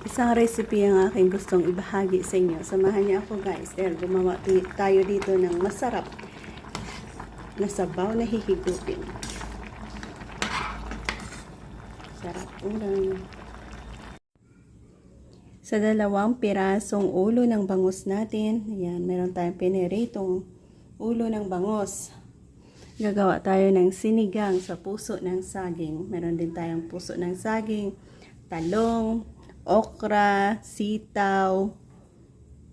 Isang recipe ang aking gustong ibahagi sa inyo. Samahan niyo ako guys dahil gumawa tayo dito ng masarap na sabaw na hihigupin. Sarap ulam. Sa dalawang pirasong ulo ng bangus natin, ayan, meron tayong piniritong ulo ng bangus. Gagawa tayo ng sinigang sa puso ng saging. Meron din tayong puso ng saging, talong, okra, sitaw,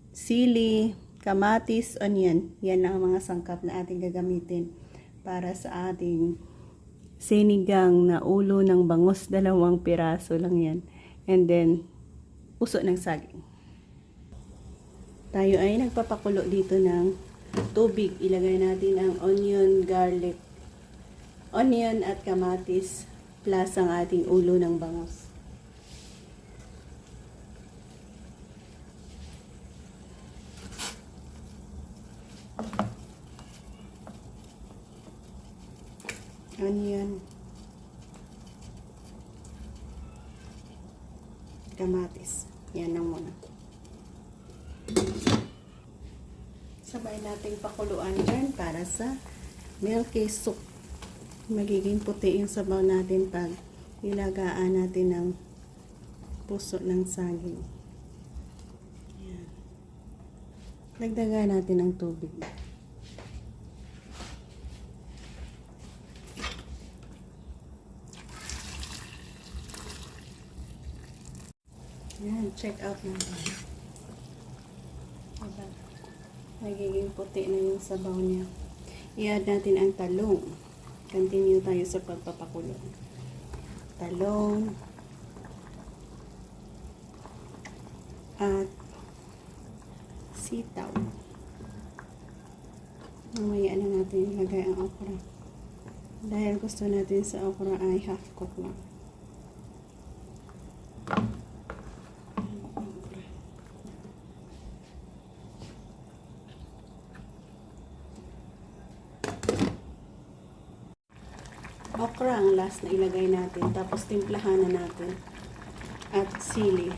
sili, kamatis, onion. Yan ang mga sangkap na ating gagamitin para sa ating sinigang na ulo ng bangus. Dalawang piraso lang yan. And then, puso ng saging. Tayo ay nagpapakulo dito ng tubig. Ilagay natin ang onion, garlic, onion at kamatis plus ang ating ulo ng bangus. Onion, kamatis. Yan lang muna. Sabay nating pakuluan dyan para sa milky soup. Magiging puti yung sabaw natin pag nilagaan natin ng puso ng saging. Yan. Dagdagan natin ng tubig. Yan, check out natin. Diba? Nagiging puti na yung sabaw niya. I-add natin ang talong. Continue tayo sa pagpapakulo. Talong. At sitaw. Mamaya na natin ilagay ang okra. Dahil gusto natin sa okra ay half cook lang. Okra. Okra ang last na ilagay natin. Tapos timplahan na natin. At sili.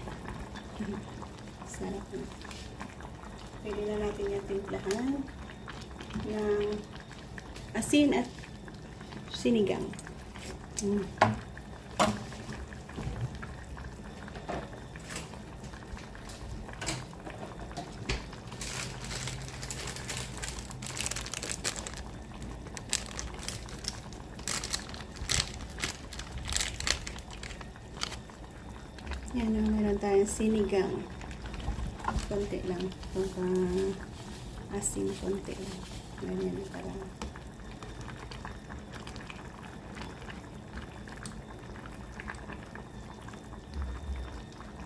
Sarap na. Pwede na natin yung timplahan ng asin at sinigang. Mm. Yan ang meron tayong sinigang. Konti lang. Pagka asin, konti lang. Ganyan para.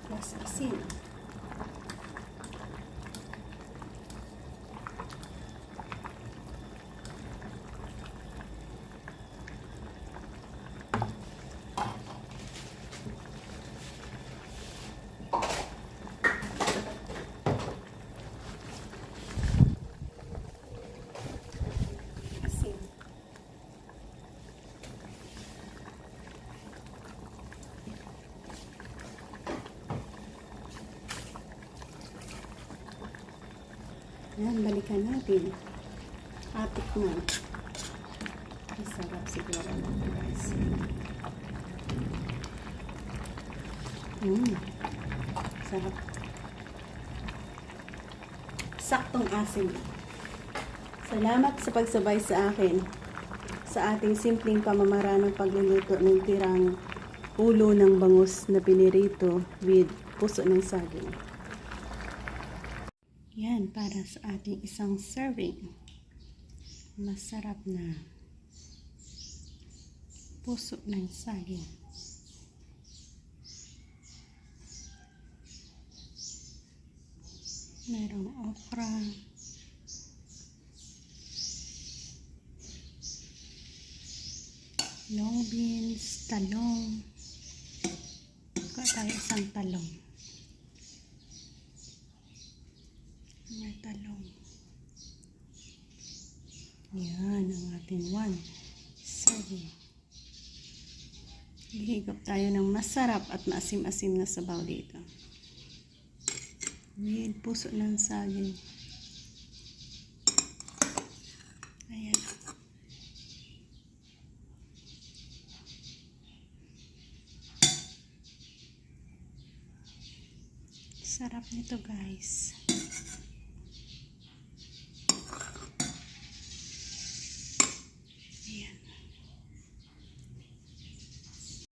Plus asin. Asin. Yan, balikan natin. Atik na. Ay, sarap siguro natin guys. Mmm. Sarap. Saktong asin. Salamat sa pagsabay sa akin sa ating simpleng pamamaraan ng pagluluto ng tirang ulo ng bangus na pinirito with puso ng saging. Yan, para sa ating isang serving. Masarap na puso ng saging. Merong okra. Long beans, talong. Kuha tayo isang talong. may talong. Yan ang ating one serving. Hihigop tayo ng masarap at maasim-asim na sabaw dito. Yan, puso ng saging. Ayan. Sarap nito guys.